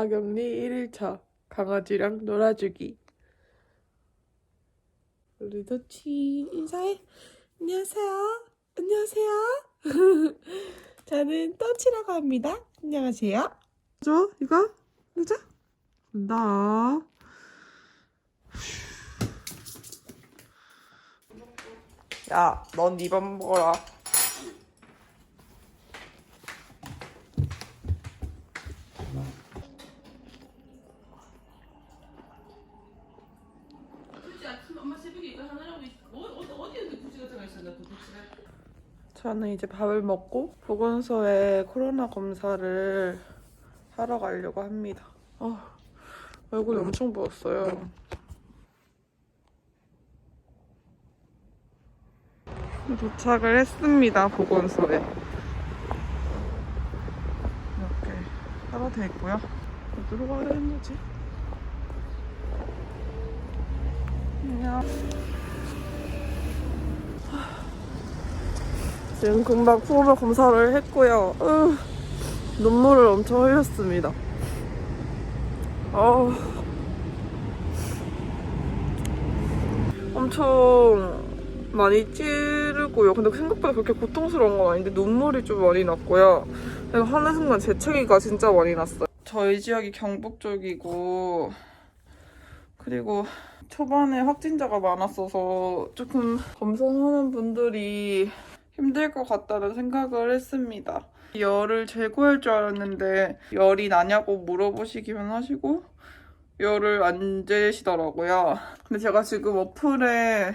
자가격리 1일차 강아지랑 놀아주기. 우리 도치 인사해. 안녕하세요. 안녕하세요. 저는 또치라고 합니다. 안녕하세요. 줘 이거 보자 간다 야넌 이밥 먹어라 새벽에 이거 하느라고 뭐 어디 어디에 굳이 같은 있었나 도대체 저는 이제 밥을 먹고 보건소에 코로나 검사를 하러 가려고 합니다. 아, 얼굴이 엄청 부었어요. 도착을 했습니다, 보건소에. 이렇게 하러 돼 있고요. 어디로 가야 되는 거지? 안녕. 지금 금방 코로나 검사를 했고요. 으, 눈물을 엄청 흘렸습니다. 어, 엄청 많이 찌르고요. 근데 생각보다 그렇게 고통스러운 건 아닌데 눈물이 좀 많이 났고요. 그리고 하는 순간 재채기가 진짜 많이 났어요. 저희 지역이 경북 쪽이고 그리고 초반에 확진자가 많았어서 조금 검사하는 분들이 힘들 것 같다는 생각을 했습니다. 열을 제거할 줄 알았는데 열이 나냐고 물어보시기만 하시고 열을 안 재시더라고요. 근데 제가 지금 어플에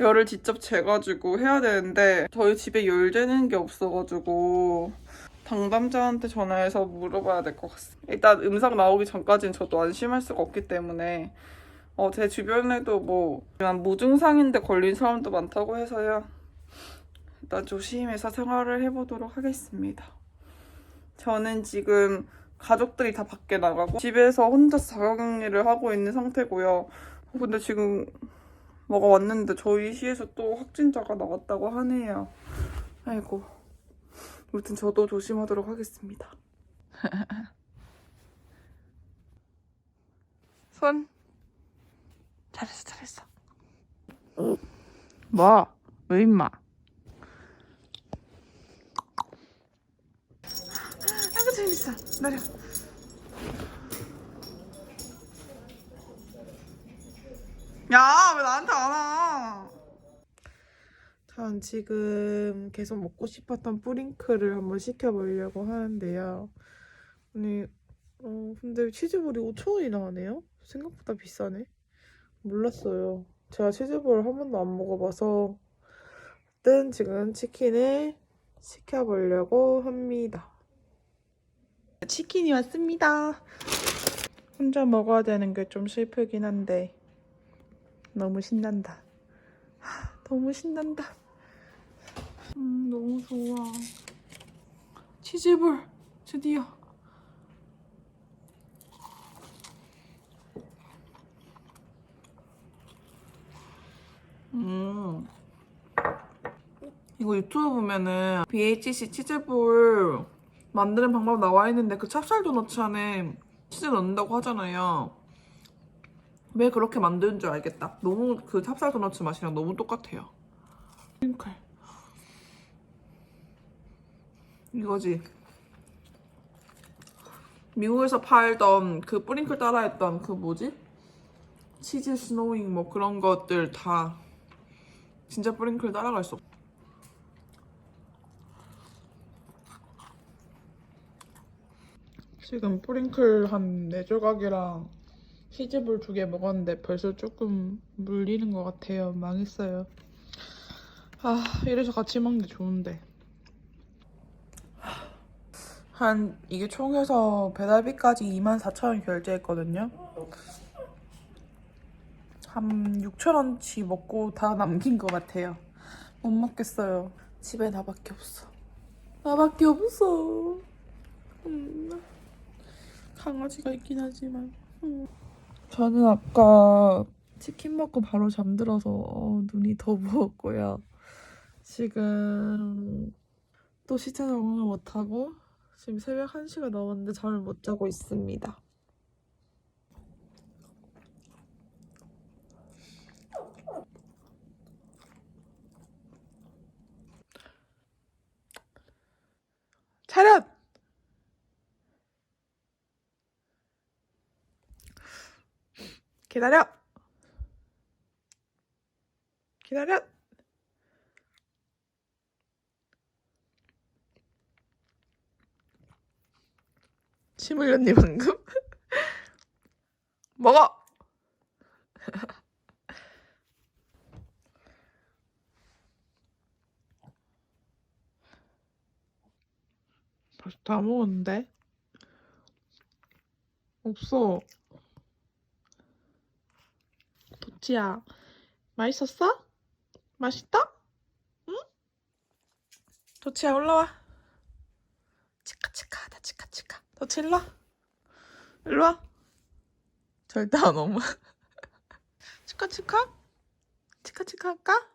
열을 직접 재가지고 해야 되는데 저희 집에 열 재는 게 없어가지고 당담자한테 전화해서 물어봐야 될 것 같습니다. 일단 음성 나오기 전까지는 저도 안심할 수가 없기 때문에 어, 제 주변에도 뭐 무증상인데 걸린 사람도 많다고 해서요. 일단 조심해서 생활을 해보도록 하겠습니다. 저는 지금 가족들이 다 밖에 나가고 집에서 혼자서 자가격리를 하고 있는 상태고요. 어, 근데 지금 뭐가 왔는데 저희 시에서 또 확진자가 나왔다고 하네요. 아이고. 아무튼 저도 조심하도록 하겠습니다. 손. 잘했어, 잘했어. 뭐? 왜 임마? 아이고 재밌어. 내려. 야, 왜 나한테 안 와? 전 지금 계속 먹고 싶었던 뿌링클을 한번 시켜보려고 하는데요. 아니, 어, 근데 치즈볼이 5,000원이나 하네요? 생각보다 비싸네. 몰랐어요. 제가 치즈볼을 한 번도 안 먹어봐서 일단 지금 치킨을 시켜보려고 합니다. 치킨이 왔습니다. 혼자 먹어야 되는 게 좀 슬프긴 한데 너무 신난다. 하, 너무 신난다. 음, 너무 좋아. 치즈볼 드디어. 음. 이거 유튜브 보면은 BHC 치즈볼 만드는 방법 나와 있는데 그 찹쌀 도너츠 안에 치즈 넣는다고 하잖아요. 왜 그렇게 만드는 줄 알겠다. 너무 그 찹쌀 도너츠 맛이랑 너무 똑같아요. 핑클. 이거지. 미국에서 팔던 그 뿌링클 따라했던 그 뭐지? 치즈 스노잉 뭐 그런 것들 다 진짜 뿌링클 따라갈 수 없. 지금 뿌링클 한 4조각이랑 치즈볼 두 개 먹었는데 벌써 조금 물리는 것 같아요. 망했어요. 아, 이래서 같이 먹는 게 좋은데. 한, 이게 총 해서 배달비까지 24,000원 결제했거든요. 한 6,000원치 먹고 다 남긴 것 같아요. 못 먹겠어요. 집에 나밖에 없어. 나밖에 없어. 음. 강아지가 있긴 하지만. 음. 저는 아까 치킨 먹고 바로 잠들어서 어, 눈이 더 부었고요. 지금 또 시차 적응을 못하고 지금 새벽 1시가 넘었는데 잠을 못 자고 있습니다. 차렷! 기다려! 기다려! 침 흘렸니 방금? 먹어! 벌써 다 먹었는데? 없어. 도치야, 맛있었어? 맛있다? 응? 도치야, 올라와. 치카치카 하다, 치카치카. 도치, 일로 와. 일로 와. 절대 안 오면. 치카치카? 치카치카 할까?